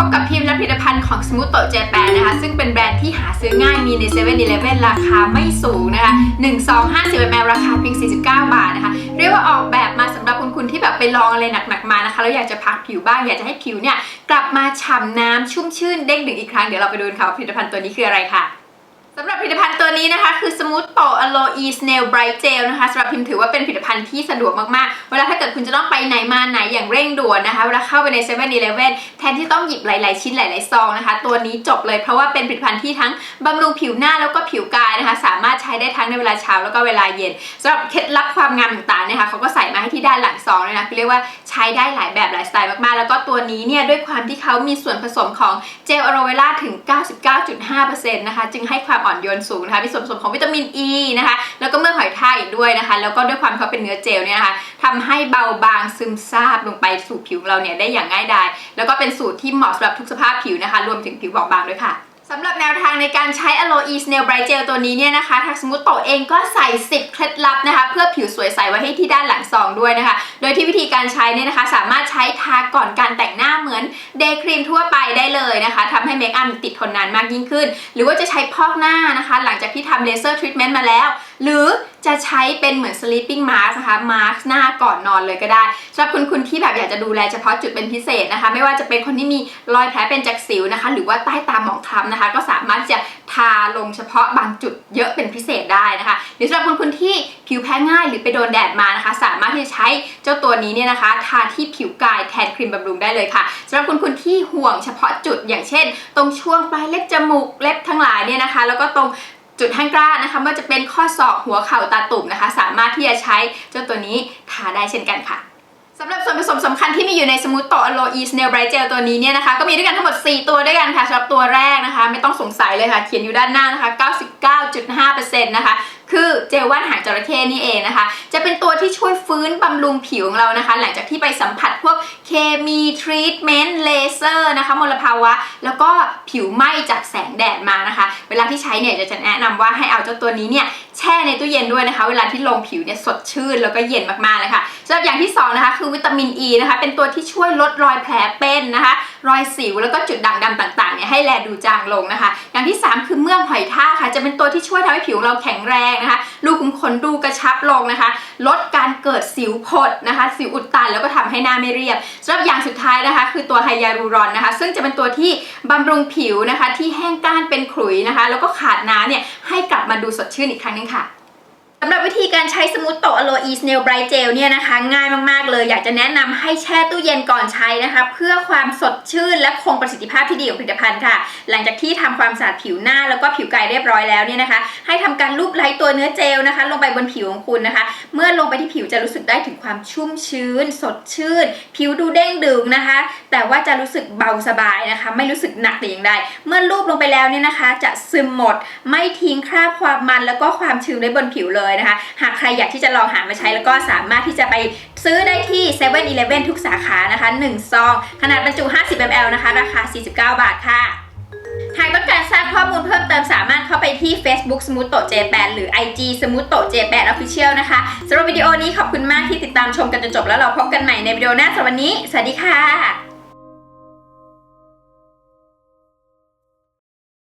พบกับพิมพ์และผลิตภัณฑ์ของสมูทโตเจแปนนะคะ ซึ่งเป็นแบรนด์ที่หาซื้อง่ายมีใน7 e เ e ่ e อราคาไม่สูงนะคะ1ซอง50 ml ราคาเพียง 49 บาทนะคะ เรียกว่าออกแบบมาสำหรับคุณคุณที่แบบไปลองอะไรหนักๆมานะคะแล้วอยากจะพักผิวบ้างอยากจะให้ผิวเนี่ยกลับมาฉ่ำน้ำชุ่มชื่นเด้งดึงอีกครั้งเดี๋ยวเราไปดูกันค่ะว่าผลิตภัณฑ์ตัวนี้คืออะไรค่ะ สำหรับผลิตภัณฑ์ตัวนี้ นะคะคือ Smooth p o Aloe Snail Bright Gel นะคะสำหรับพิมพ์ถือว่าเป็นผลิตภัณฑ์ที่สะดวกมากๆ เวลาถ้าเกิดคุณจะต้องไปไหนมาไหนอย่างเร่งด่วนนะคะเวลาเข้าไปใน7 e เ e ่ e อแทนที่ต้องหยิบหลาย ๆ ชิ้นหลาย ๆ ซองนะคะ ตัวนี้จบเลยเพราะว่าเป็นผลิตภัณฑ์ที่ทั้งบำรุงผิวหน้าแล้วก็ผิวกายนะคะ สามารถใช้ได้ทั้งในเวลาเช้าแล้วก็เวลาเย็นสำหรับเคล็ดลับความงามต่างๆนี่ยค่ะเขาก็ใส่มาให้ที่ด้านหลังซองเลยนะคือเรียกว่าใช้ได้หลายแบบหลายสไตล์มากๆ แล้วก็ตัวนี้เนี่ยด้วยความที่เขามีส่วนผสมของเจลอะโรเวล่าถึง 99.5%นะคะจึงให้ความอ่อนโยนสูงนะคะมีส่วนผสมของวิตามินอ e ีนะคะ แล้วก็เมือกหอยทากอีกด้วยนะคะ แล้วก็ด้วยความที่เขาเป็นเนื้อเจลเนี่ยนะคะทำให้เบาบางซึมซาบลงไปสู่ผิวของเราเนี่ยได้อย่างง่ายดาย แล้วก็เป็นสูตรที่เหมาะสำหรับทุกสภาพผิวนะคะ รวมถึงผิวบอบบางด้วยค่ะ สำหรับแนวทางในการใช้ Aloe Snail Bright Gel ตัวนี้เนี่ยนะคะทาสมูทโตเองก็ใส่ 10 เคล็ดลับนะคะ เพื่อผิวสวยใสไว้ให้ที่ด้านหลังซองด้วยนะคะ โดยที่วิธีการใช้เนี่ยนะคะ สามารถใช้ทาก่อนการแต่งหน้าเหมือนเดย์ครีมทั่วไปได้เลยนะคะทำให้เมคอัพติดทนนานมากยิ่งขึ้น หรือว่าจะใช้พอกหน้านะคะ หลังจากที่ทำเลเซอร์ทรีทเมนต์มาแล้ว หรือจะใช้เป็นเหมือน sleeping mask นะคะมาสก์หน้าก่อนนอนเลยก็ได้สำหรับคุณคุณที่แบบอยากจะดูแลเฉพาะจุดเป็นพิเศษนะคะ ไม่ว่าจะเป็นคนที่มีรอยแผลเป็นจากสิวนะคะ หรือว่าใต้ตาหมองคล้ำนะคะ ก็สามารถจะทาลงเฉพาะบางจุดเยอะเป็นพิเศษได้นะคะ หรือสำหรับคุณคุณที่ผิวแพ้ง่ายหรือไปโดนแดดมานะคะ สามารถที่จะใช้เจ้าตัวนี้เนี่ยนะคะ ทาที่ผิวกายแทนครีมบำรุงได้เลยค่ะสำหรับคุณคุณที่ห่วงเฉพาะจุดอย่างเช่น ตรงช่วงปลายเล็บจมูกเล็บทั้งหลายเนี่ยนะคะ แล้วก็ตรง จุดแห้งกล้านนะคะไม่ว่าจะเป็นข้อศอกหัวเข่าตาตุ่มนะคะ สามารถที่จะใช้เจ้าตัวนี้ทาได้เช่นกันค่ะสำหรับส่วนผสมสำคัญที่มีอยู่ในสมูทโตอโลอีสเนลไบรท์เจลตัวนี้เนี่ยนะคะก็มีด้วยกันทั้งหมด 4 ตัวด้วยกันค่ะสำหรับตัวแรกนะคะ ไม่ต้องสงสัยเลยค่ะ เขียนอยู่ด้านหน้านะคะ 99.5%นะคะ คือเจลว่านหางจระเข้นี่เองนะคะ จะเป็นตัวที่ช่วยฟื้นบำรุงผิวของเรานะคะ หลังจากที่ไปสัมผัสพวกเคมีทรีทเมนต์เลเซอร์นะคะมลภาวะ แล้วก็ผิวไหม้จากแสงแดดมานะคะ เวลาที่ใช้เนี่ยจะแนะนำว่าให้เอาเจ้าตัวนี้เนี่ยแช่ในตู้เย็นด้วยนะคะ เวลาที่ลงผิวเนี่ยสดชื่นแล้วก็เย็นมากๆเลยค่ะ สำหรับอย่างที่สองนะคะคือวิตามินอ e ีนะคะเป็นตัวที่ช่วยลดรอยแผลเป็นนะคะรอยสิวแล้วก็จุดด่างดำต่างๆเนี่ยให้แลดูจางลงนะคะ อย่างที่ 3 คือเมือกหอยทากค่ะ จะเป็นตัวที่ช่วยทำให้ผิวเราแข็งแรงนะคะรูขุมขนดูกระชับลงนะคะ ลดการเกิดสิวผดนะคะ สิวอุดตันแล้วก็ทำให้หน้าไม่เรียบสำหรับอย่างสุดท้ายนะคะ คือตัวไฮยาลูรอนนะคะ ซึ่งจะเป็นตัวที่บำรุงผิวนะคะ ที่แห้งก้านเป็นขลุยนะคะ แล้วก็ขาดน้ำเนี่ยให้กลับมาดูสดชื่นอีกครั้งนึงค่ะ สำหรับวิธีการใช้สมูทโตอโลอีสเนลไบรท์เจลเนี่ยนะคะ ง่ายมากๆเลย อยากจะแนะนำให้แช่ตู้เย็นก่อนใช้นะคะ เพื่อความสดชื่นและคงประสิทธิภาพที่ดีของผลิตภัณฑ์ค่ะ หลังจากที่ทำความสะอาดผิวหน้าแล้วก็ผิวกายเรียบร้อยแล้วเนี่ยนะคะ ให้ทำการลูบไล้ตัวเนื้อเจลนะคะ ลงไปบนผิวของคุณนะคะ เมื่อลงไปที่ผิวจะรู้สึกได้ถึงความชุ่มชื้น สดชื่น ผิวดูเด้งดึงนะคะ แต่ว่าจะรู้สึกเบาสบายนะคะ ไม่รู้สึกหนักแต่อย่างใดเมื่อลูบลงไปแล้วเนี่ยนะคะ จะซึมหมด ไม่ทิ้งคราบความมันแล้วก็ความชื้นไว้บนผิวเลยนะคะ หากใครอยากที่จะลองหามาใช้แล้วก็สามารถที่จะไปซื้อได้ที่7 e เ e ่ e อทุกสาขานะคะ 1 ซอง ขนาดบรรจุ 50 ml นะคะ ราคา 49 บาทค่ะหากต้องการทราบข้อมูลเพิ่มเติมสามารถเข้าไปที่ Facebook s m o o t h t J8 หรือ IG s m o o t h t J8 Official นะคะสำหรับวิดีโอนี้ขอบคุณมากที่ติดตามชมกันจนจบแล้วเราพบกันใหม่ในวิดีโอหน้าสำหรับวันนี้ สวัสดีค่ะ